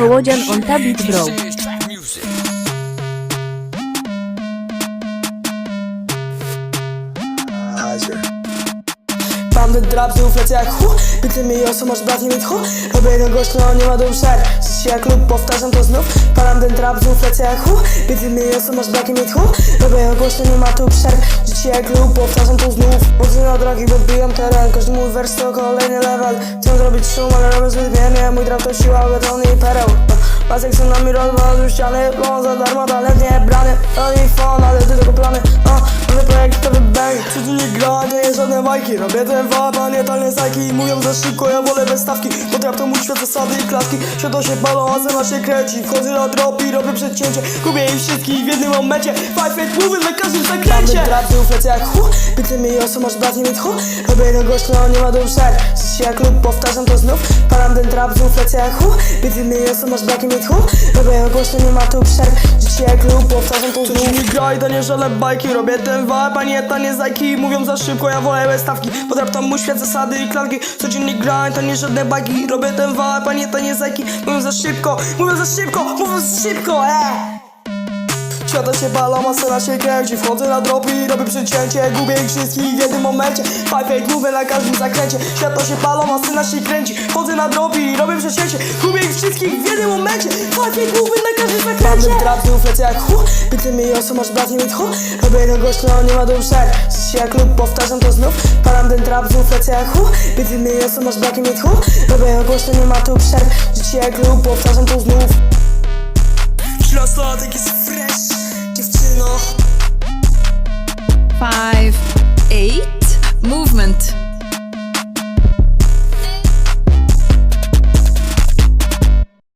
Kołodzian on tabit bro. Mam ten trap, znów lecę jak hu. Pyty mi oso, masz brat, nie mi tchu Robię jeden głośno, nie ma dół szar Życie jak lub, powtarzam to znów. Palam ten trap, znów lecę jak hu. Pyty mi oso, masz brat, nie mi tchu Robię jeden głośno, nie ma tu przerw Życie jak lub, powtarzam to znów Chodzę na drogi, bo odbijam teren Każdy mój wers to kolejny level. Chcę zrobić szum, ale robię zbyt gniewnie Mój trap to siła, beton i pereł. Pasek są na mi rozwalał ściany Plon za darmo, talent nie brany. To nie fon, żadne bajki Robię ten wap, a nie talne sajki Mówią za szybko, ja wolę bez stawki. Bo trap to mój świat, zasady i klaski. Światło się balą, a zema się kręci. Wchodzę na drop i robię przedcięcie Gubię ich wszystkich w jednym momencie. Five eight mówy na każdym zakręcie. Mam trap, lecę jak hu Pyty mi oso, masz brat, nie mi tchu Robię głośno, nie ma szar Życie jak lub, powtarzam to znów. Palam ten trap, znów lecę jak hu. Pyty mi oso, masz brat, nie mi tchu Robię głośno, nie ma tu przerw. Życie jak lub, powtarzam to znów nie gra i to nie żadne bajki. Robię ten wap, a nie tanie zajki. Mówią za szybko, ja wolę stawki. Podrap tam mój świat, zasady i klanki. Codziennie i to nie żadne bajki. Robię ten wap, a nie tanie zajki. Mówią za szybko, mówią za szybko, mówią za szybko, eee Świata się balą, a scena się kręci. Wchodzę na drop i robię przecięcie Gubię ich wszystkich w jednym momencie. Five eight mówię na każdym zakręcie. Światło się balą, a scena się kręci. Wchodzę na drop i robię przecięcie. Gubię ich wszystkich w jednym momencie. Five eight mówię na każdym zakręcie. Mam trap, znów lecę jak hu Pyty mi oso, masz brat, nie mi tchu Robię jeden głośno, nie ma dół szar Życie jak lub, powtarzam to znów. Palam ten trap, znów lecę jak hu Pyty mi oso, masz brat, nie mi tchu Robię jeden głośno, nie ma tu przerw Życie jak lub, powtarzam to znów. 13 latek jest fresh, eight.